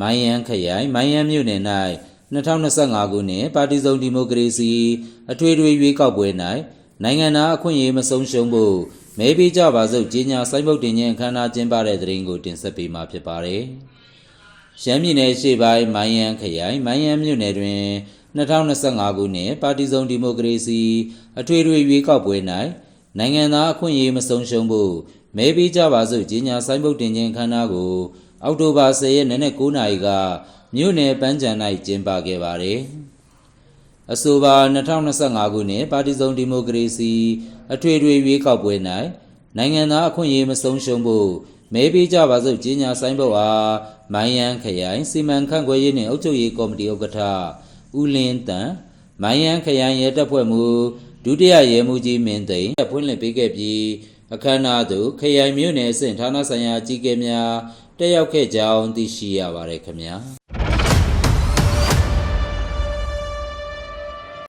မိုင်းယန်ခရိုင်မိုင်းယန်မြို့နယ်၌2025ခုနှစ်ပါတီစုံဒီမိုကရေစီအထွေထွေရွေးကောက်ပွဲ၌နိုင်ငံသားအခွင့်အရေးမဆုံးရှုံးဖို့မဲပေးကြပါစို့ကြီးညာစိုင်းပုတ်တင်ခြင်းအခမ်းအနားကျင်းပတဲ့တဲ့ရင်ကိုတင်ဆက်ပေးမှာဖြစ်ပါတယ်။ရှမ်းပြည်နယ်ရှေ့ပိုင်းမိုင်းယန်ခရိုင်မိုင်းယန်မြို့နယ်တွင်2025ခုနှစ်ပါတီစုံဒီမိုကရေစီအထွေထွေရွေးကောက်ပွဲ၌နိုင်ငံသားအခွင့်အရေးမဆုံးရှုံးဖို့မဲပေးကြပါစို့ကြီးညာဆိုင်ပုတ်တင်ခြင်းခမ်းနားကို အောက်တိုဘာ10ရက်နေ့နက်9:00နာရီကမြို့နယ်ပန်းချံ၌ကျင်းပခဲ့ပါသည်။အဆိုပါ2025ခုနှစ်ပါတီစုံဒီမိုကရေစီအထွေထွေရွေးကောက်ပွဲ၌နိုင်ငံသားအခွင့်အရေးမဆုံးရှုံးဖို့မဲပေးကြပါစို့ကြီးညာဆိုင်ပုတ်အားမိုင်းယန်ခရိုင်စီမံခန့်ခွဲရေးနှင့်အုပ်ချုပ်ရေးကော်မတီဥက္ကဋ္ဌဦးလင်းတန်မိုင်းယန်ခရိုင်ရဲတပ်ဖွဲ့မှူးဒုတိယရဲမှူးကြီးမင်းသိန်းဖွင့်လှစ်ပေးခဲ့ပြီး အခမ်းအနားသို့ခရိုင်မြို့နယ်အဆင့်ဌာနဆိုင်ရာအကြီးအကဲများတက်ရောက်ခဲ့ကြောင်းသိရှိရပါတယ်ခင်ဗျာ